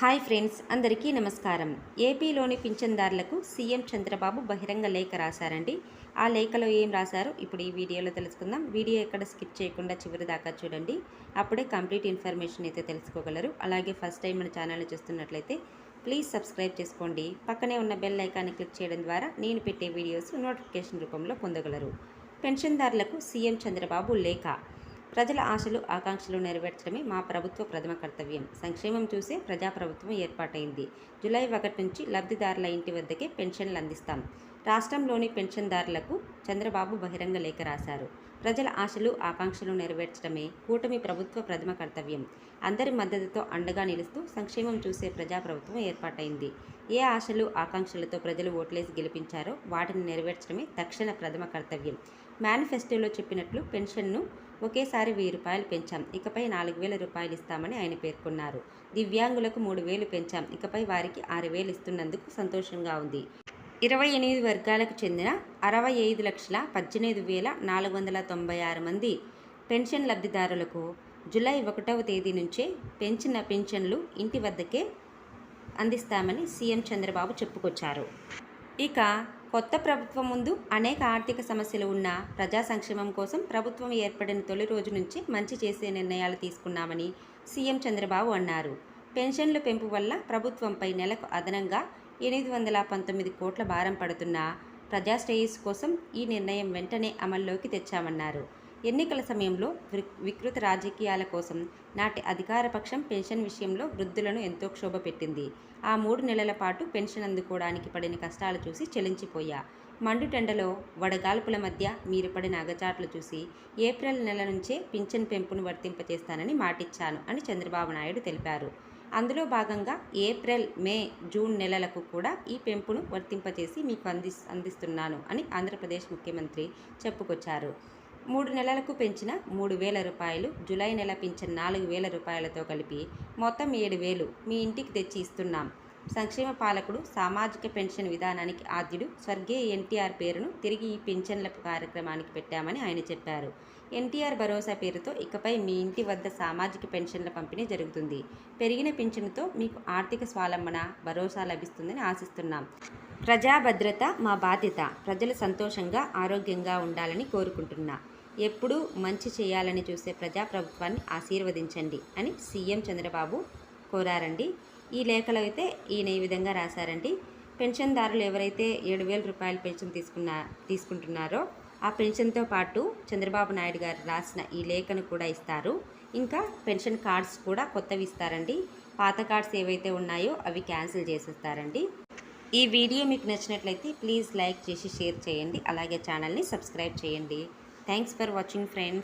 Hi friends అందరికీ నమస్కారం. ఏపీలోని పింఛన్దారులకు సీఎం చంద్రబాబు బహిరంగ లేఖ రాశారండి. ఆ లేఖలో ఏం రాశారో? ఇప్పుడు ఈ వీడియోలో తెలుసుకుందాం. వీడియో ఎక్కడ స్కిప్ చేయకుండా చివరి దాకా చూడండి. అప్పుడే కంప్లీట్ ఇన్ఫర్మేషన్ అయితే తెలుసుకోగలరు. అలాగే ఫస్ట్ టైం మన ఛానల్ చూస్తున్నట్లయితే ప్లీజ్ సబ్స్క్రైబ్ చేసుకోండి. పక్కనే ఉన్న బెల్ ఐకాన్ని క్లిక్ చేయడం ద్వారా నేను పెట్టే వీడియోస్ నోటిఫికేషన్ రూపంలో పొందగలరు. పెన్షన్దారులకు సీఎం చంద్రబాబు లేఖ. ప్రజల ఆశలు ఆకాంక్షలు నెరవేర్చడమే మా ప్రభుత్వ ప్రథమ కర్తవ్యం. సంక్షేమం చూసే ప్రజాప్రభుత్వం ఏర్పాటైంది. జూలై ఒకటి నుంచి లబ్ధిదారుల ఇంటి వద్దకే పెన్షన్లు అందిస్తాం. రాష్ట్రంలోని పెన్షన్దారులకు చంద్రబాబు బహిరంగ లేఖ రాశారు. ప్రజల ఆశలు ఆకాంక్షలు నెరవేర్చడమే కూటమి ప్రభుత్వ ప్రథమ కర్తవ్యం. అందరి మద్దతుతో అండగా నిలుస్తూ సంక్షేమం చూసే ప్రజాప్రభుత్వం ఏర్పాటైంది. ఏ ఆశలు ఆకాంక్షలతో ప్రజలు ఓట్లేసి గెలిపించారో వాటిని నెరవేర్చడమే తక్షణ ప్రథమ కర్తవ్యం. మేనిఫెస్టోలో చెప్పినట్లు పెన్షన్ను ఒకేసారి వెయ్యి రూపాయలు పెంచాం. ఇకపై నాలుగు వేల రూపాయలు ఇస్తామని ఆయన పేర్కొన్నారు. దివ్యాంగులకు మూడు వేలు పెంచాం. ఇకపై వారికి ఆరు వేలు ఇస్తున్నందుకు సంతోషంగా ఉంది. ఇరవై ఎనిమిది వర్గాలకు చెందిన అరవై ఐదు లక్షల పద్దెనిమిది వేల నాలుగు వందల తొంభై ఆరు మంది పెన్షన్ లబ్ధిదారులకు జూలై ఒకటవ తేదీ నుంచే పెంచిన పెన్షన్లు ఇంటి వద్దకే అందిస్తామని సీఎం చంద్రబాబు చెప్పుకొచ్చారు. ఇక కొత్త ప్రభుత్వం ముందు అనేక ఆర్థిక సమస్యలు ఉన్న ప్రజా సంక్షేమం కోసం ప్రభుత్వం ఏర్పడిన తొలి రోజు నుంచి మంచి చేసే నిర్ణయాలు తీసుకున్నామని సీఎం చంద్రబాబు అన్నారు. పెన్షన్ల పెంపు వల్ల ప్రభుత్వంపై నెలకు అదనంగా ఎనిమిది వందల పంతొమ్మిది కోట్ల భారం పడుతున్న ప్రజా శ్రేయస్సు కోసం ఈ నిర్ణయం వెంటనే అమల్లోకి తెచ్చామన్నారు. ఎన్నికల సమయంలో వికృత రాజకీయాల కోసం నాటి అధికారపక్షం పెన్షన్ విషయంలో వృద్ధులను ఎంతో క్షోభ పెట్టింది. ఆ మూడు నెలల పాటు పెన్షన్ అందుకోవడానికి పడిన కష్టాలు చూసి చెలించిపోయా. మండుటెండలో వడగాల్పుల మధ్య మీరు పడిన అగచాట్లు చూసి ఏప్రిల్ నెల నుంచే పింఛన్ పెంపును వర్తింపచేస్తానని మాటిచ్చాను అని చంద్రబాబు నాయుడు తెలిపారు. అందులో భాగంగా ఏప్రిల్ మే జూన్ నెలలకు కూడా ఈ పెంపును వర్తింపచేసి మీకు అంది అందిస్తున్నాను అని ఆంధ్రప్రదేశ్ ముఖ్యమంత్రి చెప్పుకొచ్చారు. మూడు నెలలకు పెంచిన మూడు వేల రూపాయలు జూలై నెల పెంచిన నాలుగు వేల రూపాయలతో కలిపి మొత్తం ఏడు వేలు మీ ఇంటికి తెచ్చి ఇస్తున్నాం. సంక్షేమ పాలకుడు సామాజిక పెన్షన్ విధానానికి ఆద్యుడు. స్వర్గీయ ఎన్టీఆర్ పేరును తిరిగి ఈ పెన్షన్ల కార్యక్రమానికి పెట్టామని ఆయన చెప్పారు. ఎన్టీఆర్ భరోసా పేరుతో ఇకపై మీ ఇంటి వద్ద సామాజిక పెన్షన్ల పంపిణీ జరుగుతుంది. పెరిగిన పెన్షన్తో మీకు ఆర్థిక స్వాలంబన భరోసా లభిస్తుందని ఆశిస్తున్నాం. ప్రజా భద్రత మా బాధ్యత. ప్రజలు సంతోషంగా ఆరోగ్యంగా ఉండాలని కోరుకుంటున్నా. ఎప్పుడూ మంచి చేయాలని చూసే ప్రజాప్రభుత్వాన్ని ఆశీర్వదించండి అని సీఎం చంద్రబాబు కోరారండి. ఈ లేఖలో అయితే ఈయన ఈ విధంగా రాశారండి. పెన్షన్దారులు ఎవరైతే ఏడు వేల రూపాయల పెన్షన్ తీసుకున్న తీసుకుంటున్నారో ఆ పెన్షన్తో పాటు చంద్రబాబు నాయుడు గారు రాసిన ఈ లేఖను కూడా ఇస్తారు. ఇంకా పెన్షన్ కార్డ్స్ కూడా కొత్తవి ఇస్తారండి. పాత కార్డ్స్ ఏవైతే ఉన్నాయో అవి క్యాన్సిల్ చేసేస్తారండి. ఈ వీడియో మీకు నచ్చినట్లయితే ప్లీజ్ లైక్ చేసి షేర్ చేయండి. అలాగే ఛానల్ని సబ్స్క్రైబ్ చేయండి. Thanks for watching friends.